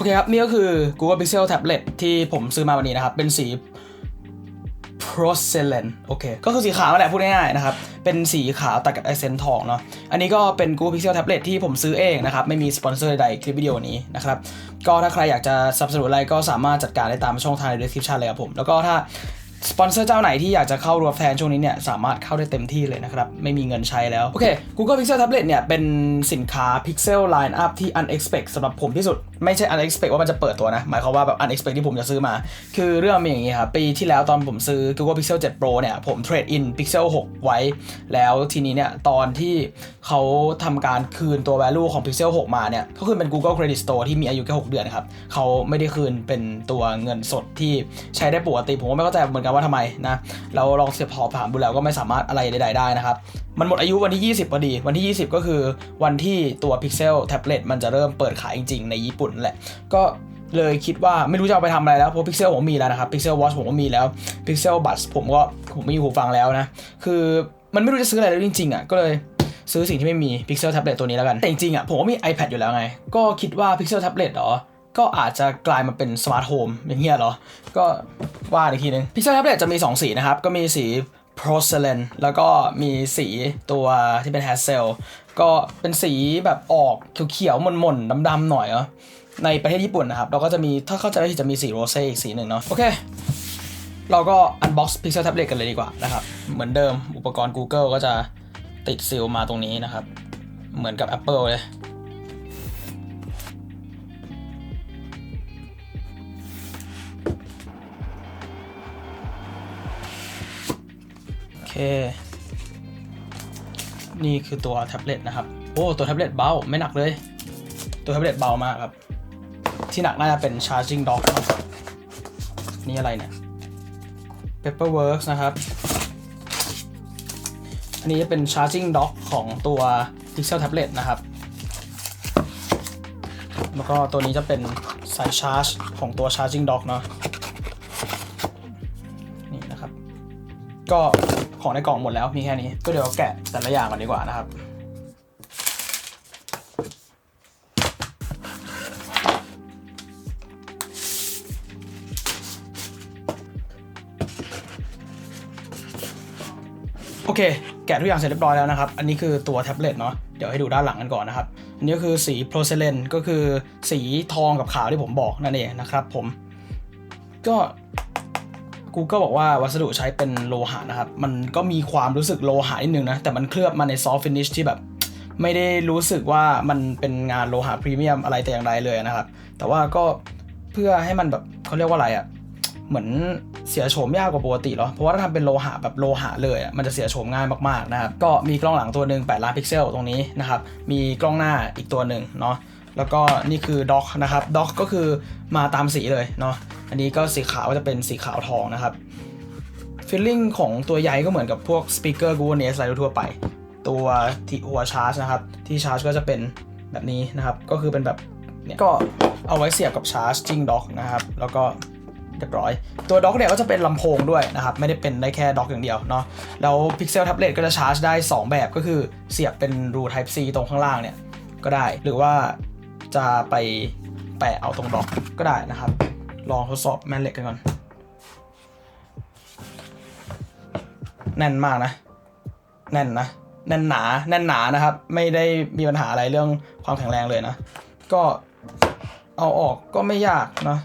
โอเคครับ นี่ก็คือ Google Pixel Tablet ที่ผมซื้อมาวันนี้นะครับ เป็นสี porcelain โอเค ก็คือสีขาวแหละพูดง่ายๆนะครับ เป็นสีขาวตัดกับไอเซนทองเนาะ อันนี้ก็เป็น Google Pixel Tablet ที่ผมซื้อเองนะครับ ไม่มีสปอนเซอร์ใดๆคลิปวิดีโอนี้นะครับ ก็ถ้าใครอยากจะสนับสนุนอะไรก็สามารถจัดการได้ตามช่องทางใน description เลยครับผม แล้วก็ถ้า สปอนเซอร์เจ้าไหนที่อยากจะเข้ารวแทนช่วงนี้เนี่ยสามารถเข้าได้เต็มที่เลยนะครับ ไม่มีเงินใช้แล้ว โอเค Google Pixel Tablet เนี่ย เป็นสินค้า Pixel Line Up ที่ unexpected สำหรับผมที่สุด ไม่ใช่ unexpected ว่ามันจะเปิดตัวนะ หมายความว่าแบบ unexpected ที่ผมจะซื้อมา คือเรื่องมันเป็นอย่างนี้ครับ ปีที่แล้วตอนผมซื้อ Google Pixel 7 Pro เนี่ย ผมเทรดอิน Pixel 6 ไว้ แล้วทีนี้เนี่ย ตอนที่เขาทำการคืนตัว value ของ Pixel 6 มาเนี่ยเขาคืนเป็น Google Credit Store ที่มีอายุแค่6เดือนครับเขาไม่ได้คืนเป็นตัวเงินสดที่ใช้ได้ปกติผมก็ไม่เข้าใจเหมือนกันว่าทำไมนะเราลองเสียบพอถามดูแล้วก็ไม่สามารถอะไรใดๆได้นะครับ มันหมดอายุวันที่ 20พอดี วันที่ 20 ก็คือวันที่ตัว Pixel Tablet มันจะเริ่มเปิดขายจริงๆ ในญี่ปุ่นแหละ ก็เลยคิดว่าไม่รู้จะเอาไปทำอะไรแล้วเพราะ Pixel ผมมีแล้วนะครับ Pixel Watch ผมก็มีแล้ว Pixel Buds ผมก็ผมมีหูฟังแล้วนะ คือมันไม่รู้จะซื้ออะไรแล้วจริงๆอะก็เลยซื้อสิ่งที่ไม่มี Pixel Tablet ตัวนี้แล้วกัน แต่จริงๆอะผมก็มี iPad อยู่แล้วไง ก็คิดว่า Pixel Tablet เหรอ ก็อาจจะกลายมาเป็นสมาร์ทโฮมอย่างเงี้ยเหรอ ก็ว่าอีกทีนึง Pixel Tablet จะมี 2 สีนะครับ ก็มีสี porcelain แล้วก็มีสีตัวที่เป็น hassel ก็เป็นสีแบบออกเขียวๆหม่นๆดำๆหน่อยเนาะในประเทศญี่ปุ่นนะครับ เราก็จะมีถ้าเข้าใจไม่ผิดจะมีสีโรเซ่อีกสีหนึ่งเนาะโอเค เราก็ unbox Pixel Tablet กันเลยดีกว่านะครับ เหมือนเดิมอุปกรณ์ Google ก็จะติดซีลมาตรงนี้นะครับ เหมือนกับ Apple เลย นี่คือตัวแท็บเล็ตนะครับ โอ้ตัวแท็บเล็ตเบาไม่หนักเลย ตัวแท็บเล็ตเบามากครับ ที่หนักน่าจะเป็น charging dock นะนี่อะไรเนี่ย Paperworks นะครับ อันนี้จะเป็น charging dock ของตัว Pixel Tablet นะครับ แล้วก็ตัวนี้จะเป็นสายชาร์จของตัว charging dock เนาะนี่นะครับ ก็ ของในกล่องหมดแล้วมีแค่นี้ ก็เดี๋ยวแกะแต่ละอย่างก่อนดีกว่านะครับโอเค แกะทุกอย่างเสร็จเรียบร้อยแล้วนะครับ อันนี้คือตัวแท็บเล็ตเนาะ เดี๋ยวให้ดูด้านหลังกันก่อนนะครับ อันนี้ก็คือสีโพรเซเลนก็คือสีทองกับขาวที่ผมบอกนั่นเองนะครับผม ก็ Google บอกว่าวัสดุใช้เป็นโลหะนะครับ มันก็มีความรู้สึกโลหะนิดนึงนะ แต่มันเคลือบมาในซอฟต์ฟินิชที่แบบ ไม่ได้รู้สึกว่ามันเป็นงานโลหะพรีเมียมอะไรแต่อย่างใดเลยนะครับ แต่ว่าก็เพื่อให้มันแบบเขาเรียกว่าอะไรอะ่ะเหมือนเสียโฉมยากกว่าปกติหรอ เพราะว่าถ้าทำเป็นโลหะแบบโลหะเลยอะมันจะเสียโฉมง่ายมากๆนะครับ ก็มีกล้องหลังตัวหนึ่ง8ล้านพิกเซลตรงนี้นะครับ มีกล้องหน้าอีกตัวหนึ่งเนาะ แล้วก็นี่คือด็อกนะครับด็อกก็คือมาตามสีเลยเนาะอันนี้ก็สีขาวก็จะเป็นสีขาวทองนะครับฟีลลิ่งของตัวใหญ่ก็เหมือนกับพวกสปีกเกอร์ Google Nest อะไรทั่วไป ตัวที่หัวชาร์จนะครับที่ชาร์จก็จะเป็นแบบนี้นะครับ ก็คือเป็นแบบเนี่ยก็เอาไว้เสียบกับชาร์จจิงด็อกนะครับ แล้วก็เรียบร้อย ตัวด็อกเนี่ยก็จะเป็นลำโพงด้วยนะครับ ไม่ได้เป็นได้แค่ด็อกอย่างเดียวเนาะแล้ว Pixel Tablet ก็จะชาร์จได้ 2 แบบก็คือเสียบเป็นรู Type C ตรงข้างล่างเนี่ยก็ได้หรือว่า จะไปแปะเอาตรงดอกก็ได้นะครับ ลองทดสอบแม่เหล็กกันก่อน แน่นมากนะ แน่นนะ แน่นหนา แน่นหนานะครับ ไม่ได้มีปัญหาอะไรเรื่องความแข็งแรงเลยนะ ก็เอาออกก็ไม่ยากนะ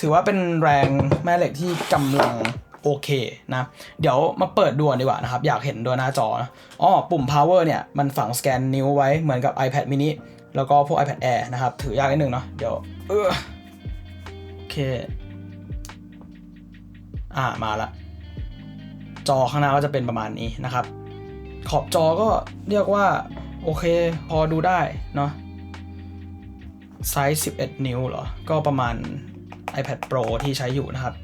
ถือว่าเป็นแรงแม่เหล็กที่กำลังโอเคนะ เดี๋ยวมาเปิดดูดีกว่านะครับ อยากเห็นดวหน้าจอนะอ๋อปุ่ม power เนี่ย มันฝังสแกนนิ้วไว้เหมือนกับ iPad mini แล้วก็พวก iPad Air นะครับ ถือยากนิดนึงเนาะเดี๋ยวเออโอเค อ่ามาละ จอข้างหน้าก็จะเป็นประมาณนี้นะครับ ขอบจอก็เรียกว่า โอเค พอดูได้เนาะไซส์ 11 นิ้วเหรอ ก็ประมาณ iPad Pro ที่ใช้อยู่นะครับ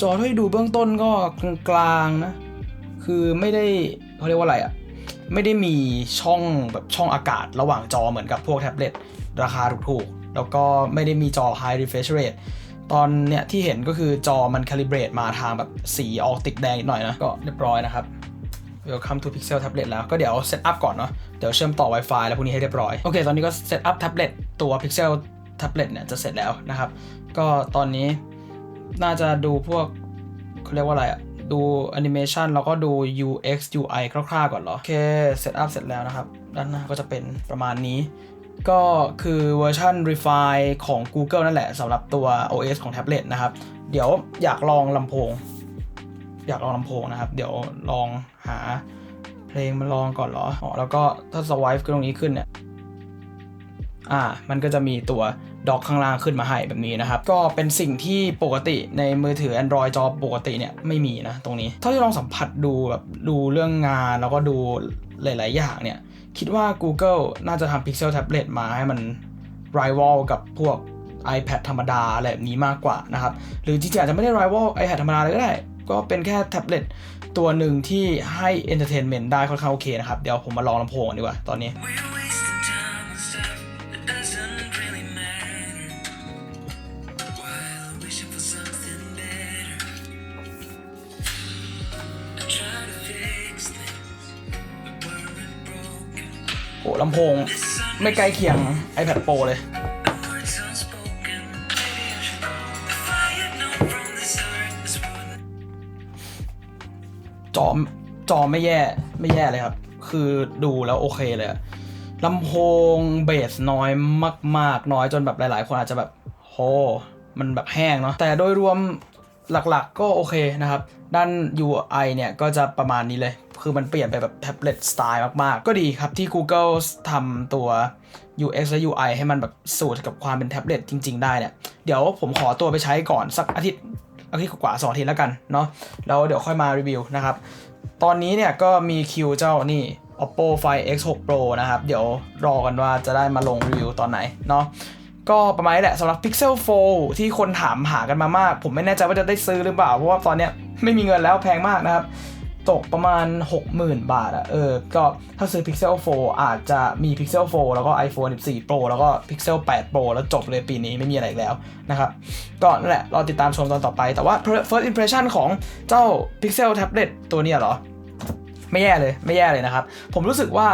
จอที่ดูเบื้องต้นก็กลางๆนะ คือไม่ได้เขาเรียกว่าอะไรอะ่ะ ไม่ได้มีช่องแบบช่องอากาศระหว่างจอเหมือนกับพวกแท็บเล็ตราคาถูกๆ แล้วก็ไม่ได้มีจอ High Refresh Rate ตอนเนี้ยที่เห็นก็คือจอมัน calibrate มาทางแบบสีออกติดแดงนิดหน่อยนะ ก็เรียบร้อยนะครับ Welcome to Pixel Tablet แล้วก็เดี๋ยวเซตอัพก่อนเนาะเดี๋ยวเชื่อมต่อ Wi-Fi แล้วพวกนี้ให้เรียบร้อย โอเค ตอนนี้ก็เซตอัพแท็บเล็ตตัว Pixel แท็บเล็ตเนี่ยจะเสร็จแล้วนะครับ ก็ตอนนี้น่าจะดูพวกเขาเรียกว่าอะไรอะ ดูแอนิเมชันแล้วก็ดู UX UI คร่าวๆก่อนเหรอ โอเคเซตอัพเสร็จแล้วนะครับ ด้านหน้าก็จะเป็นประมาณนี้ ก็คือเวอร์ชัน Refine ของ Google นั่นแหละสำหรับตัว OS ของแท็บเล็ตนะครับ เดี๋ยวอยากลองลำโพง อยากลองลำโพงนะครับ เดี๋ยวลองหาเพลงมาลองก่อนเหรออ๋อแล้วก็ถ้าสวายตรงนี้ขึ้นเนี่ยอ่า มันก็จะมีตัว ด็อกข้างล่างขึ้นมาให้แบบนี้นะครับ ก็เป็นสิ่งที่ปกติในมือถือ Android จอปกติเนี่ยไม่มีนะตรงนี้เท่าที่ลองสัมผัสดูแบบดูเรื่องงานแล้วก็ดูหลาย ๆ อย่างเนี่ย คิดว่า Google น่าจะทำ Pixel Tablet มาให้มัน rival กับพวก iPad ธรรมดาอะไรแบบนี้มากกว่านะครับ หรือจริงๆอาจจะไม่ได้ rival iPad ธรรมดาเลยก็ได้ ก็เป็นแค่แท็บเล็ตตัวหนึ่งที่ให้ entertainment ได้ค่อนข้างโอเคนะครับ เดี๋ยวผมมาลองลำโพงดีกว่าตอนนี้ โหลำโพงไม่ใกล้เคียง iPad Pro เลย จอจอไม่แย่ไม่แย่เลยครับ คือดูแล้วโอเคเลยลำโพงเบสน้อยมาก ๆ น้อยจนแบบหลาย ๆ คนอาจจะแบบโหมันแบบแห้งเนาะแต่โดยรวมหลักๆก็โอเคนะครับ ด้าน UI เนี่ยก็จะประมาณนี้เลย คือมันเปลี่ยนไปแบบแท็บเล็ตสไตล์มาก ๆ ก็ดีครับที่ Google ทำตัว UX และ UI ให้มันแบบสูตรกับความเป็นแท็บเล็ตจริง ๆ ได้เนี่ย เดี๋ยวผมขอตัวไปใช้ก่อนสักอาทิตย์อาทิตย์กว่าสองอาทิตย์แล้วกันเนาะแล้วเดี๋ยวค่อยมารีวิวนะครับ ตอนนี้เนี่ยก็มีคิวเจ้านี่ Oppo Find X6 Pro นะครับ เดี๋ยวรอกันว่าจะได้มาลงรีวิวตอนไหนเนาะก็ประมาณนี้แหละสำหรับ Pixel 4 ที่คนถามหากันมามาก ผมไม่แน่ใจว่าจะได้ซื้อหรือเปล่า เพราะว่าตอนเนี้ยไม่มีเงินแล้วแพงมากนะครับ ตกประมาณ 60,000 บาทอะเออ ก็ถ้าซื้อ Pixel 4 อาจจะมี Pixel 4 แล้วก็ iPhone 14 Pro แล้วก็ Pixel 8 Pro แล้วจบเลยปีนี้ไม่มีอะไรแล้วนะครับก็นั่นแหละรอติดตามชมตอนต่อไป แต่ว่า first impression ของเจ้า Pixel Tablet ตัวนี้เหรอ ไม่แย่เลยไม่แย่เลยนะครับ ผมรู้สึกว่า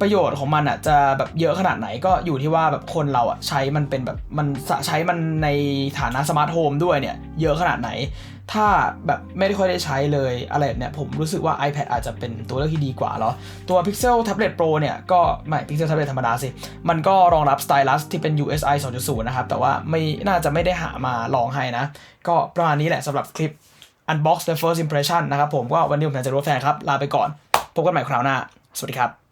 ประโยชน์ของมันอะจะแบบเยอะขนาดไหนก็อยู่ที่ว่าแบบคนเราอะใช้มันเป็นแบบมันใช้มันในฐานะสมาร์ทโฮมด้วยเนี่ย เยอะขนาดไหน ถ้าแบบไม่ได้ค่อยได้ใช้เลยอะไรแบบเนี่ยผมรู้สึกว่า iPad อาจจะเป็นตัวเลือกที่ดีกว่าเนาะตัว Pixel Tablet Pro เนี่ยก็ไม่ Pixel Tablet ธรรมดาสิ มันก็รองรับ Stylus ที่เป็น USI 2.0 นะครับ แต่ว่าไม่น่าจะไม่ได้หามาลองให้นะ ก็ประมาณนี้แหละสำหรับคลิป Unbox the first impression นะครับผมก็วันนี้ผมจะรู้แฟนครับ ลาไปก่อน พบกันใหม่คราวหน้า สวัสดีครับ